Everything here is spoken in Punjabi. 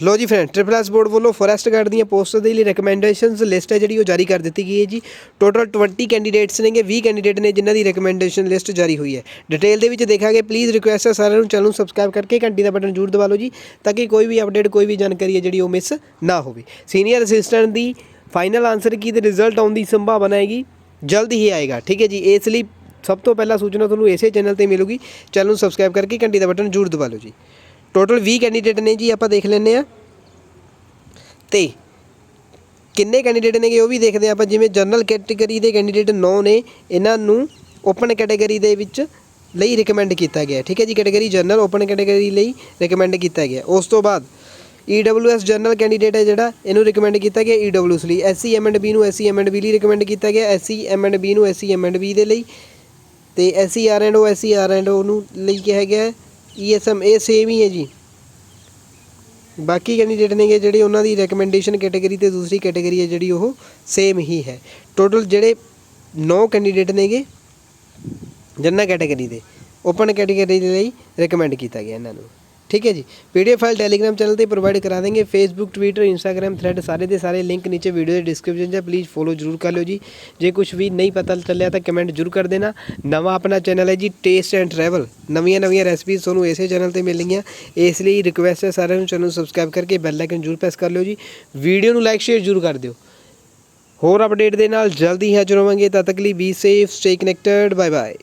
ਲੋ ਜੀ ਫਰੈਂਡ ਟ੍ਰਿਪਲ ਐਸ ਬੋਰਡ ਵੱਲੋਂ ਫੋਰੈਸਟ ਗਾਰਡ ਦੀਆਂ ਪੋਸਟਾਂ ਦੇ ਲਈ ਰეკਮੈਂਡੇਸ਼ਨਸ ਲਿਸਟ ਹੈ ਜਿਹੜੀ ਉਹ ਜਾਰੀ ਕਰ ਦਿੱਤੀ ਗਈ ਹੈ ਜੀ। ਟੋਟਲ 20 ਕੈਂਡੀਡੇਟਸ ਨੇਗੇ 20 ਕੈਂਡੀਡੇਟ ਨੇ ਜਿਨ੍ਹਾਂ ਦੀ ਰეკਮੈਂਡੇਸ਼ਨ ਲਿਸਟ ਜਾਰੀ ਹੋਈ ਹੈ। ਡਿਟੇਲ ਦੇ ਵਿੱਚ ਦੇਖਾਂਗੇ। ਪਲੀਜ਼ ਰਿਕੁਐਸਟ ਹੈ ਸਾਰਿਆਂ ਨੂੰ ਚੈਨਲ ਨੂੰ ਸਬਸਕ੍ਰਾਈਬ ਕਰਕੇ ਘੰਟੀ ਦਾ ਬਟਨ ਜ਼ਰੂਰ ਦਬਾ ਲਓ ਜੀ, ਤਾਂ ਕਿ ਕੋਈ ਵੀ ਅਪਡੇਟ ਕੋਈ ਵੀ ਜਾਣਕਾਰੀ ਹੈ ਜਿਹੜੀ ਉਹ ਮਿਸ ਨਾ ਹੋਵੇ। ਸੀਨੀਅਰ ਅਸਿਸਟੈਂਟ ਦੀ ਫਾਈਨਲ ਆਨਸਰ ਕੀ ਤੇ ਰਿਜ਼ਲਟ ਆਉਣ ਦੀ ਸੰਭਾਵਨਾ ਹੈਗੀ, ਜਲਦ ਹੀ ਆਏਗਾ, ਠੀਕ ਹੈ ਜੀ। ਇਸ ਲਈ ਸਭ ਤੋਂ ਪਹਿਲਾਂ ਸੂਚਨਾ ਤੁਹਾਨੂੰ ਇਸੇ ਚੈਨਲ ਤੇ ਮਿਲੂਗੀ। ਚੈਨਲ ਨੂੰ ਸਬਸਕ੍ਰਾਈਬ ਕਰਕੇ ਘੰਟੀ ਦਾ ਬਟਨ ਜ਼ਰੂਰ ਦਬਾ ਲਓ ਜੀ। ਟੋਟਲ 20 ਕੈਂਡੀਡੇਟ ਨੇ ਜੀ, ਆਪਾਂ ਦੇਖ ਲੈਂਦੇ ਆ ਤੇ ਕਿੰਨੇ ਕੈਂਡੀਡੇਟ ਨੇਗੇ ਉਹ ਵੀ ਦੇਖਦੇ ਆਪਾਂ, ਜਿਵੇਂ ਜਨਰਲ ਕੈਟਾਗਰੀ ਦੇ ਕੈਂਡੀਡੇਟ 9 ਨੇ, ਇਹਨਾਂ ਨੂੰ ਓਪਨ ਕੈਟਾਗਰੀ ਦੇ ਵਿੱਚ ਲਈ ਰეკਮੈਂਡ ਕੀਤਾ ਗਿਆ। ਠੀਕ ਹੈ ਜੀ ਕੈਟਾਗਰੀ ਜਨਰਲ ਓਪਨ ਕੈਟਾਗਰੀ ਲਈ ਰეკਮੈਂਡ ਕੀਤਾ ਗਿਆ। ਉਸ ਤੋਂ ਬਾਅਦ EWS ਜਨਰਲ ਕੈਂਡੀਡੇਟ ਹੈ ਜਿਹੜਾ, ਇਹਨੂੰ ਰეკਮੈਂਡ ਕੀਤਾ ਗਿਆ EWS ਲਈ। SC M&B ਨੂੰ SC M&B ਲਈ ਰეკਮੈਂਡ ਕੀਤਾ ਗਿਆ। SC M&B ਨੂੰ SC M&B ਦੇ ਲਈ। ਤੇ SC R&O SC R&O ਨੂੰ ਲਈ ਕਿਹਾ ਗਿਆ। ESM ਇਹ ਸੇਮ ਹੀ ਹੈ ਜੀ। ਬਾਕੀ ਕੈਂਡੀਡੇਟ ਨੇਗੇ ਜਿਹੜੇ ਉਹਨਾਂ ਦੀ ਰეკਮੈਂਡੇਸ਼ਨ ਕੈਟਾਗਰੀ ਤੇ ਦੂਸਰੀ ਕੈਟਾਗਰੀ ਹੈ ਜਿਹੜੀ ਉਹ ਸੇਮ ਹੀ ਹੈ। ਟੋਟਲ ਜਿਹੜੇ 9 ਕੈਂਡੀਡੇਟ ਨੇਗੇ ਜਨਰਲ ਕੈਟਾਗਰੀ ਦੇ ਓਪਨ ਕੈਟਾਗਰੀ ਦੇ ਲਈ ਰეკਮੈਂਡ ਕੀਤਾ ਗਿਆ ਇਹਨਾਂ ਨੂੰ। ਠੀਕ ਹੈ ਜੀ। ਪੀਡੀਐਫ ਫਾਈਲ ਟੈਲੀਗ੍ਰਾਮ ਚੈਨਲ ਤੇ ਪ੍ਰੋਵਾਈਡ ਕਰਾ ਦੇंगे ਫੇਸਬੁੱਕ ਟਵਿੱਟਰ ਇੰਸਟਾਗ੍ਰam ਥ੍ਰੈਡ ਸਾਰੇ ਦੇ ਸਾਰੇ ਲਿੰਕ ਨੀਚੇ ਵੀਡੀਓ ਦੇ ਡਿਸਕ੍ਰਿਪਸ਼ਨ 'ਚ ਪਲੀਜ਼ ਫੋਲੋ ਜਰੂਰ ਕਰ ਲਿਓ ਜੀ। ਜੇ ਕੁਝ ਵੀ ਨਹੀਂ ਪਤਾ ਚੱਲਿਆ ਤਾਂ ਕਮੈਂਟ ਜਰੂਰ ਕਰ ਦੇਣਾ। ਨਵਾਂ ਆਪਣਾ ਚੈਨਲ ਹੈ ਜੀ ਟੇਸਟ ਐਂਡ ਟਰੈਵਲ ਨਵੀਆਂ ਨਵੀਆਂ ਰੈਸਪੀਜ਼ ਤੁਹਾਨੂੰ ਇਸੇ ਚੈਨਲ ਤੇ ਮਿਲਣਗੀਆਂ। ਇਸ ਲਈ ਰਿਕੁਐਸਟ ਹੈ ਸਾਰਿਆਂ ਨੂੰ ਚੈਨਲ ਨੂੰ ਸਬਸਕ੍ਰਾਈਬ ਕਰਕੇ ਬੈਲ ਆਈਕਨ ਜਰੂਰ ਪ੍ਰੈਸ ਕਰ ਲਿਓ ਜੀ। ਵੀਡੀਓ ਨੂੰ ਲਾਈਕ ਸ਼ੇਅਰ ਜਰੂਰ ਕਰ ਦਿਓ। ਹੋਰ ਅਪਡੇਟ ਦੇ ਨਾਲ ਜਲਦੀ ਹਾਜ਼ਰ ਹੋਵਾਂਗੇ। ਤਦ ਤੱਕ ਲਈ be safe stay connected bye bye